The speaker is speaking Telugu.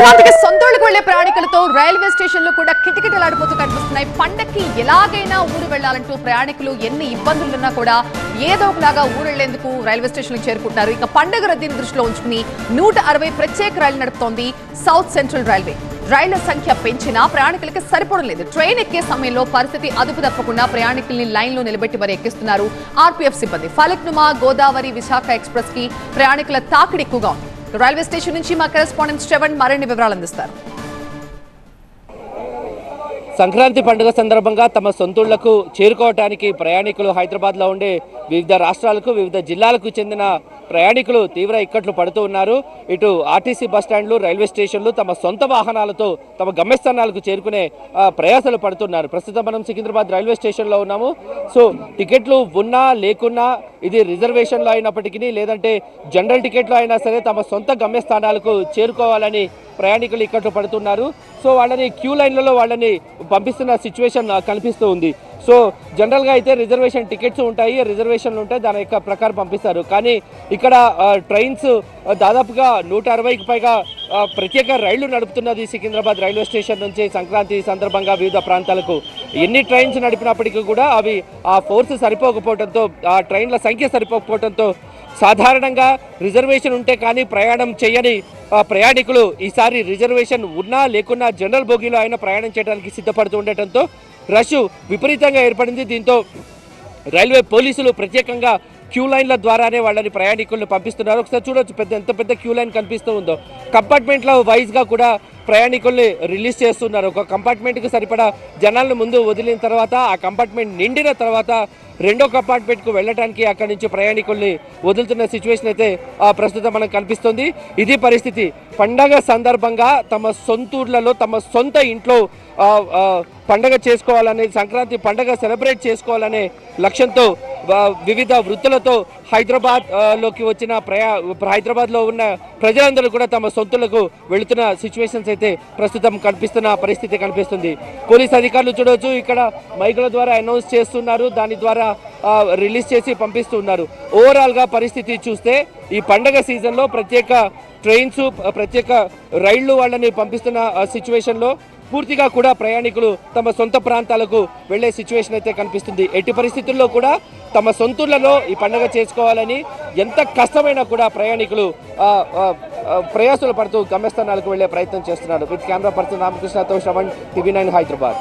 సంక్రాంతికి సొంతూళ్ళకు వెళ్ళే ప్రయాణికులతో రైల్వే స్టేషన్లు కూడా కిటకిటలాడిపోతూ కనిపిస్తున్నాయి. పండక్కి ఎలాగైనా ఊరు వెళ్ళాలంటూ ప్రయాణికులు ఎన్ని ఇబ్బందులున్నా కూడా ఏదో ఒకలాగా ఊరు వెళ్ళేందుకు రైల్వే స్టేషన్లకు చేరుకుంటున్నారు. ఇక పండగ రద్దీని దృష్టిలో ఉంచుకుని నూట అరవై ప్రత్యేక రైలు నడుపుతోంది సౌత్ సెంట్రల్ రైల్వే. రైళ్ళ సంఖ్య పెంచినా ప్రయాణికులకి సరిపోవడం లేదు. ట్రైన్ ఎక్కే సమయంలో పరిస్థితి అదుపు తప్పకుండా ప్రయాణికుల్ని లైన్లో నిలబెట్టి మరి ఎక్కిస్తున్నారు ఆర్పీఎఫ్ సిబ్బంది. ఫలక్నుమా గోదావరి విశాఖ ఎక్స్ప్రెస్కి ప్రయాణికుల తాకిడి ఎక్కువగా ఉంది. రైల్వే స్టేషన్ నుంచి మా కరెస్పాండెంట్ శ్రవణ్ మరిన్ని వివరాలు అందిస్తారు. సంక్రాంతి పండుగ సందర్భంగా తమ సొంతూళ్ళకు చేరుకోవటానికి ప్రయాణికులు హైదరాబాద్లో ఉండే వివిధ రాష్ట్రాలకు వివిధ జిల్లాలకు చెందిన ప్రయాణికులు తీవ్ర ఇక్కట్లు పడుతూ ఉన్నారు. ఇటు ఆర్టీసీ బస్ స్టాండ్లు రైల్వే స్టేషన్లు తమ సొంత వాహనాలతో తమ గమ్యస్థానాలకు చేరుకునే ప్రయాసాలు పడుతున్నారు. ప్రస్తుతం మనం సికింద్రాబాద్ రైల్వే స్టేషన్లో ఉన్నాము. సో టికెట్లు ఉన్నా లేకున్నా ఇది రిజర్వేషన్లో అయినప్పటికీ లేదంటే జనరల్ టికెట్లు అయినా సరే తమ సొంత గమ్యస్థానాలకు చేరుకోవాలని ప్రయాణికులు ఇక్కట్లు పడుతున్నారు. సో వాళ్ళని క్యూ లైన్లలో వాళ్ళని పంపిస్తున్న సిచ్యువేషన్ కనిపిస్తూ ఉంది. సో జనరల్గా అయితే రిజర్వేషన్ టికెట్స్ ఉంటాయి రిజర్వేషన్లు ఉంటాయి దాని యొక్క ప్రకారం పంపిస్తారు. కానీ ఇక్కడ ట్రైన్స్ దాదాపుగా నూట అరవైకి పైగా ప్రత్యేక రైళ్ళు నడుపుతున్నది సికింద్రాబాద్ రైల్వే స్టేషన్ నుంచి సంక్రాంతి సందర్భంగా వివిధ ప్రాంతాలకు. ఎన్ని ట్రైన్స్ నడిపినప్పటికీ కూడా అవి ఆ ఫోర్స్ సరిపోకపోవడంతో ఆ ట్రైన్ల సంఖ్య సరిపోకపోవడంతో సాధారణంగా రిజర్వేషన్ ఉంటే కానీ ప్రయాణం చేయని ప్రయాణికులు ఈసారి రిజర్వేషన్ ఉన్నా లేకున్నా జనరల్ బోగీలో ఆయన ప్రయాణం చేయడానికి సిద్ధపడుతూ ఉండటంతో రష్ విపరీతంగా ఏర్పడింది. దీంతో రైల్వే పోలీసులు ప్రత్యేకంగా క్యూ లైన్ల ద్వారానే వాళ్ళని ప్రయాణికులను పంపిస్తున్నారు. ఒకసారి చూడొచ్చు పెద్ద ఎంత పెద్ద క్యూ లైన్ కనిపిస్తూ ఉందో. కంపార్ట్మెంట్ల వైజ్గా కూడా ప్రయాణికుల్ని రిలీజ్ చేస్తున్నారు. ఒక కంపార్ట్మెంట్కి సరిపడా జనాలను ముందు వదిలిన తర్వాత ఆ కంపార్ట్మెంట్ నిండిన తర్వాత రెండో కంపార్ట్మెంట్కు వెళ్ళడానికి అక్కడి నుంచి ప్రయాణికుల్ని వదులుతున్న సిచ్యువేషన్ అయితే ఆ, ప్రస్తుతం మనకు కనిపిస్తుంది. ఇది పరిస్థితి. పండగ సందర్భంగా తమ సొంతూర్లలో తమ సొంత ఇంట్లో పండగ చేసుకోవాలనే సంక్రాంతి పండగ సెలబ్రేట్ చేసుకోవాలనే లక్ష్యంతో వివిధ వృత్తులతో హైదరాబాద్లోకి వచ్చిన ప్రయా హైదరాబాద్లో ఉన్న ప్రజలందరూ కూడా తమ సొంతులకు వెళుతున్న సిచ్యువేషన్స్ అయితే ప్రస్తుతం కనిపిస్తున్న పరిస్థితి కనిపిస్తుంది. పోలీస్ అధికారులు చూడవచ్చు ఇక్కడ మైకుల ద్వారా అనౌన్స్ చేస్తున్నారు దాని ద్వారా రిలీజ్ చేసి పంపిస్తున్నారు. ఓవరాల్గా పరిస్థితి చూస్తే ఈ పండగ సీజన్లో ప్రత్యేక ట్రైన్స్ ప్రత్యేక రైళ్ళు వాళ్ళని పంపిస్తున్న సిచ్యువేషన్లో పూర్తిగా కూడా ప్రయాణికులు తమ సొంత ప్రాంతాలకు వెళ్ళే సిచ్యువేషన్ అయితే కనిపిస్తుంది. ఎట్టి పరిస్థితుల్లో కూడా తమ సొంతూళ్ళలో ఈ పండుగ చేసుకోవాలని ఎంత కష్టమైనా కూడా ప్రయాణికులు ఆ, ప్రయాసలు పడుతూ గమ్యస్థానాలకు వెళ్ళే ప్రయత్నం చేస్తున్నారు. విత్ కెమెరా పర్సన్ రామకృష్ణతో శ్రవణ్ టీవీ నైన్ హైదరాబాద్.